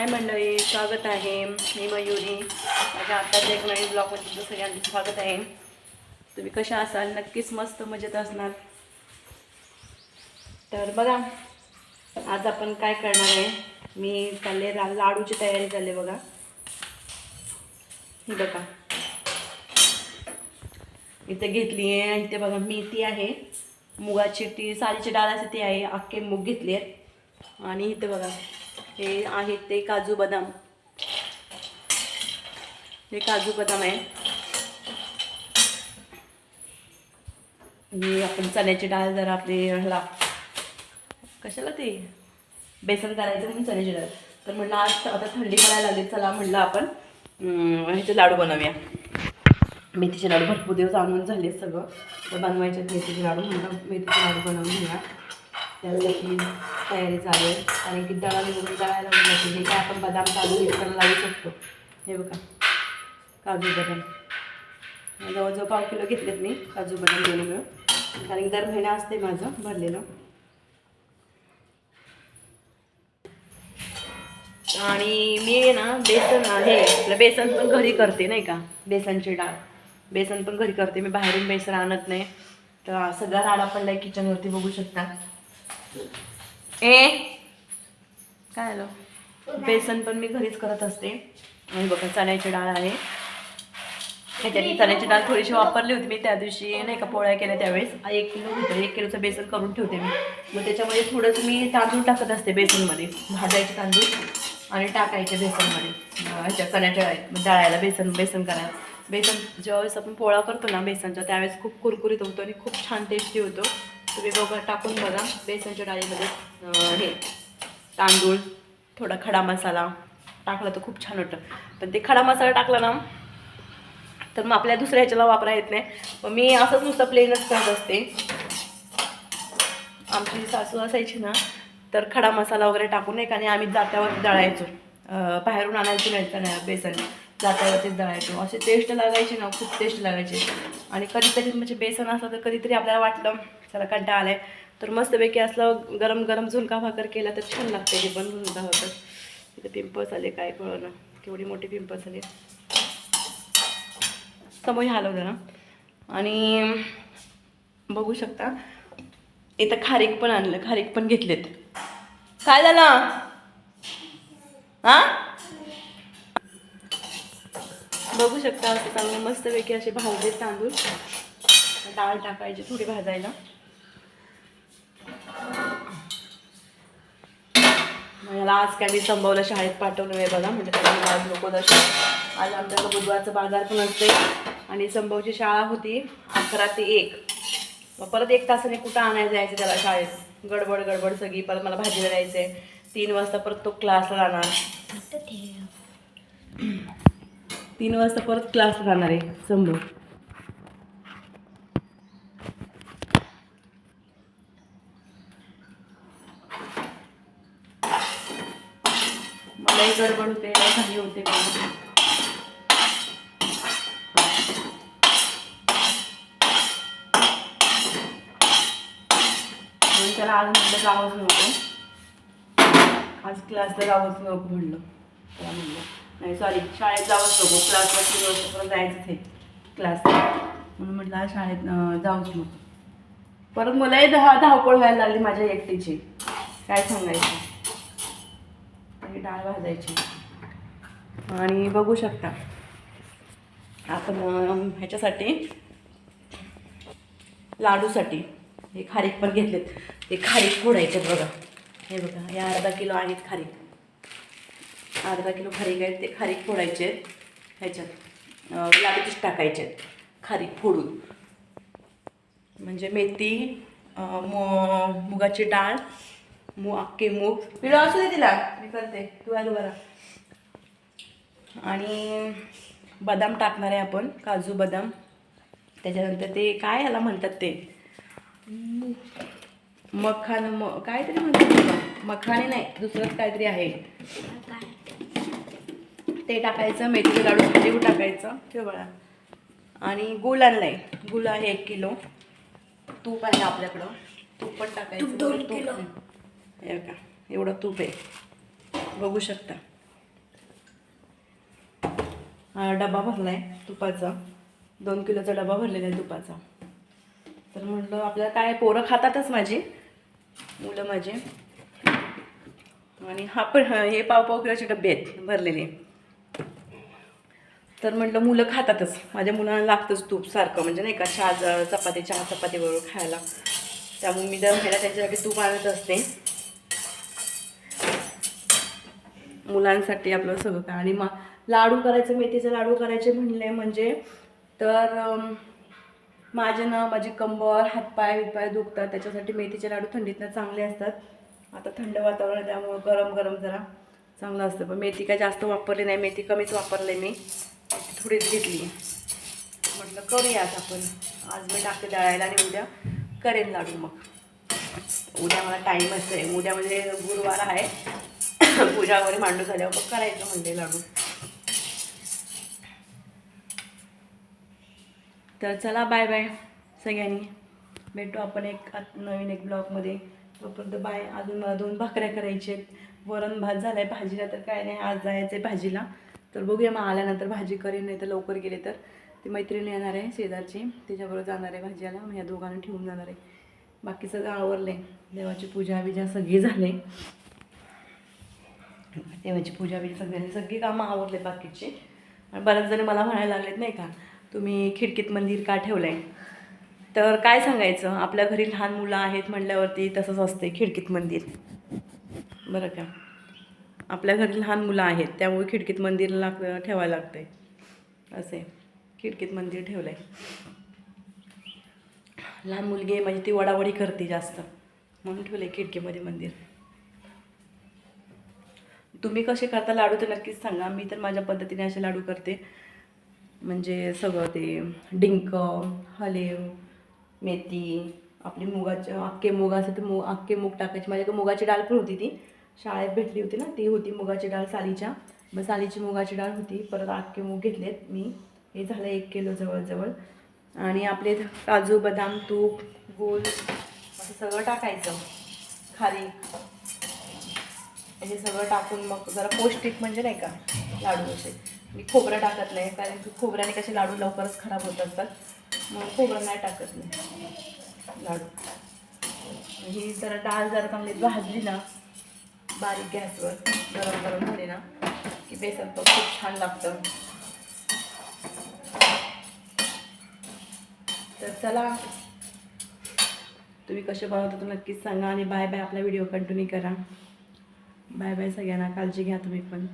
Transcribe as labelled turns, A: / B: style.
A: हाय मंडळी स्वागत आहे. मी मयुरी. माझ्या आत्ताच्या एक नवीन ब्लॉगमध्ये तुमचं सगळ्यांचं स्वागत आहे. तुम्ही कशा असाल? नक्कीच मस्त मजेत असणार. तर बघा आज आपण काय करणार आहे? मी चालले रा लाडूची तयारी झाली बघा. ही बघा. इथे घेतली आहे इथे बघा मेथी आहे. मुगाची ती सालीची डाळ असते ती आहे. अख्खे मूग घेतली आहेत. आणि इथे बघा. हे आहेत ते काजू बदाम. हे काजू बदाम आहे. ही आपण चण्याची डाळ जरा आपली ह्याला कशाला ते? बेसन करायचं म्हणून चण्याची डाळ. तर म्हणलं आज आता थंडी पडायला लागली चला म्हणलं आपण ह्याचे लाडू बनवूया. मेथीचे लाडू भरपूर दिवस आणून झाले सगळं. तर बनवायचे मेथीचे लाडू म्हणलं मेथीचे लाडू बनवून घेऊया. त्यावेळेची तयारी चालू आहे. कारण की दळाली वगैरे दळायला वगैरे हे काय आपण बदाम काजू मिक्सरला लावू शकतो. हे बघा. काजू बदाम. जवळजवळ पाव किलो घेतलेत मी काजू बदाम दोन्ही मिळून कारण की दर महिना असते माझं भरलेलं. आणि मी ना बेसन आहे. आपलं बेसन पण घरी करते नाही का? बेसनची डाळ. बेसन पण घरी करते. मी बाहेरून बेसन आणत नाही. तर सगळा राडा पडलाय किचनवरती बघू शकता. ए. काय आलं बेसन पण मी घरीच करत असते. आणि बघा चण्याची डाळ आहे. त्याच्यात चण्याची डाळ थोडीशी वापरली होती मी त्या दिवशी. नाही का पोळ्या केल्या त्यावेळेस. एक किलो होतं. एक किलोचं बेसन करून ठेवते मी. मग त्याच्यामध्ये थोडंसं मी तांदूळ टाकत असते बेसनमध्ये. भाजायचे तांदूळ आणि टाकायचे बेसनमध्ये. ह्याच्या चण्याच्या डाळीत डाळायला बेसन बेसन करायला बेसन ज्यावेळेस आपण पोळा करतो ना बेसनचा त्यावेळेस खूप कुरकुरीत होतो आणि खूप छान टेस्टी होतो. तुम्ही बघा टाकून बघा. बेसनच्या डाळीमध्ये हे तांदूळ थोडा खडा मसाला. टाकला तर खूप छान वाटतं पण ते खडा मसाला टाकला ना तर मग आपल्या दुसऱ्या ह्याच्याला वापरा येत नाही. मग मी असंच नुसतं प्लेनच करत असते. आमची सासू असायची ना तर खडा मसाला वगैरे टाकून एक आणि आम्ही जात्यावरती दळायचो. बाहेरून आणायचं मिळतं नाही बेसन. जात्यावरतीच दळायचो. असे टेस्ट लागायचे ना खूप टेस्ट लागायचे. आणि कधीतरी म्हणजे बेसन असलं तर कधीतरी आपल्याला वाटलं चला कंटाळा आलाय तर मस्तपैकी असलं गरम गरम झुणका भाकर केला तर छान लागते हे पण झुणका भाकर. तिथे पिंपल्स आले काय कळलं? केवढी मोठी पिंपल्स आले. समोर हलव जरा आणि बघू शकता इथं खारीक पण आणलं खारीक पण घेतलेत. काय झालं? हां? बघू शकता असं चांगलं मस्तपैकी असे भाजले तांदूळ. डाळ टाकायची थोडी भाजायला. मला आज काय मी संभवलं शाळेत पाठवलं आहे बघा म्हणजे त्याला आज नको दर्शन आज आमच्याकडं बुधवारचं बाजार पण असते आणि संभवची शाळा होती अकरा ते एक. मग परत एक तासाने कुठं आणायला जायचं त्याला शाळेत? गडबड गडबड सगळी. परत मला भाजीला जायचं आहे तीन वाजता परत तो क्लासला जाणार. तीन वाजता परत क्लासला जाणार आहे संभव मलाही गडबड होते काही होते त्याला आज म्हटलं जावंच नव्हतं आज क्लासला जावंच नको म्हणलं. त्याला म्हणलं नाही सॉरी शाळेत जावंच नको. क्लासला तीन वर्षापर्यंत जायचंच आहे क्लासला म्हणून म्हटलं आज शाळेत जाऊच नको. परत मलाही धा धावपळ व्हायला लागली माझ्या एकटीची. काय सांगायचं? आणि डाळ भाजायची. आणि बघू शकता. आपण ह्याच्यासाठी लाडूसाठी हे खारीक पण घेतलेत. ते खारीक फोडायचे बघा. हे बघा हे अर्धा किलो आहेत खारीक. अर्धा किलो खारीक आहेत ते खारीक फोडायचे आहेत. ह्याच्यात लाडूचीच टाकायचे आहेत खारीक फोडून. म्हणजे मेथी अं, मुगाची डाळ मु अख्खे मूग. पिढं असू दे तिला. मी करते. तू आलू बरा आणि बदाम टाकणार आहे आपण. काजू बदाम. त्याच्यानंतर ते काय ह्याला म्हणतात ते? मखान म काहीतरी म्हणतात. मखाने नाही दुसरंच काहीतरी आहे. ते टाकायचं मेथीचे लाडू लिंबू टाकायचं. ठेव बळा. आणि गुळ आणलाय. गुळ आहे एक किलो. तूप आहे आपल्याकडं. तूप पण टाकायचं.
B: तूप दोन किलो.
A: हे बघा एवढं तूप आहे. बघू शकता. हा डबा भरला आहे तुपाचा. दोन किलोचा डबा भरलेला आहे तुपाचा. तर म्हटलं आपल्याला काय पोरं खातातच माझी. मुलं माझे. आणि हा पण हे पाव पाव किलोचे डबे आहेत भरलेले. तर म्हटलं मुलं खातातच. माझ्या मुलांना लागतंच तूप सारखं. म्हणजे नाही का चहा ज- चपाती चहा चपाती बरोबर खायला. त्यामुळे मी दर महिना त्यांच्यासाठी तूप आणत असते. मुलांसाठी आपलं सगळं काय. आणि मा लाडू करायचे मेथीचे लाडू करायचे म्हणले म्हणजे तर माझे ना माझी कंबर हातपाय विपाय दुखतात. त्याच्यासाठी मेथीचे लाडू थंडीतनं चांगले असतात. आता थंड वातावरण आहे त्यामुळं गरम गरम जरा चांगलं असतं. पण मेथी काय जास्त वापरली नाही. मेथी कमीच वापरले मी. थोडीच घेतली. म्हटलं करूया आता आपण. आज मी टाकते दळायला आणि उद्या करेन लाडू मग. उद्या मला टाईम आहे उद्या म्हणजे गुरुवार आहे. पूजा वगैरे मांडू झाल्यावर मग करायचं म्हणले लाडू. तर चला बाय बाय सगळ्यांनी. भेटू आपण एक आत- नवीन एक ब्लॉगमध्ये तोपर्यंत बाय अजून मला दोन भाकऱ्या करायच्या आहेत. वरण भात झाला आहे भाजीला तर काय नाही आज जायचं आहे भाजीला. तर बघूया मग आल्यानंतर भाजी करेन नाही तर लवकर गेले तर. ती मैत्रिणी येणार आहे शेजारची. तिच्याबरोबर जाणार आहे भाजीला मग या दोघांना ठेवून जाणार आहे. बाकी सगळं आहे देवाची पूजा बिजा सगळी झाले. देवाची पूजा बिजा सगळ्यांनी सगळी कामं आवडले बाकीची. आणि बऱ्याच जण मला म्हणायला लागलेत नाही का तुम्ही खिडकीत मंदिर का ठेवलं आहे तर काय सांगायचं आपल्या घरी लहान मुलं आहेत म्हटल्यावरती तसंच असते खिडकीत मंदिर. बरं का. आपल्या घरी लहान मुलं आहेत त्यामुळे खिडकीत मंदिर लाग ठेवायला लागतंय. असे खिडकीत मंदिर ठेवलं आहे लहान मुलगी आहे म्हणजे ती वडावडी करते जास्त. म्हणून ठेवलं आहे खिडकीमध्ये मंदिर. तुम्ही कसे करता लाडू तर नक्कीच सांगा. मी तर माझ्या पद्धतीने असे लाडू करते. म्हणजे सगळं ते डिंक हलेव मेथी आपली मुगाचं अख्खे मूग असं तर मूग अख्खे मूग टाकायची. माझ्याकडे मुगाची डाळ पण होती ती. शाळेत भेटली होती ना ती होती मुगाची डाळ सालीच्या. मग सालीची मुगाची डाळ होती. परत अख्खे मूग घेतलेत मी. हे झालं एक किलो जवळजवळ. आणि आपले काजू बदाम तूप गूळ असं सगळं टाकायचं. खारीक हे सगळं टाकून मग जरा पौष्टिक म्हणजे नाही का लाडू असे. मी खोबरं टाकत नाही कारण की खोबऱ्याने कसे लाडू लवकरच खराब होत असतात. म्हणून खोबरं नाही टाकत नाही लाडू. ही जरा डाळ जरा चांगली भाजली ना बारीक गॅसवर गरम गरम झाली ना की बेसन पण खूप छान लागतं. तर चला तुम्ही कसे बनवता तर नक्कीच सांगा आणि बाय बाय आपला व्हिडिओ कंटिन्यू करा. बाय बाय सगळ्यांना काळजी घ्या तुम्ही पण.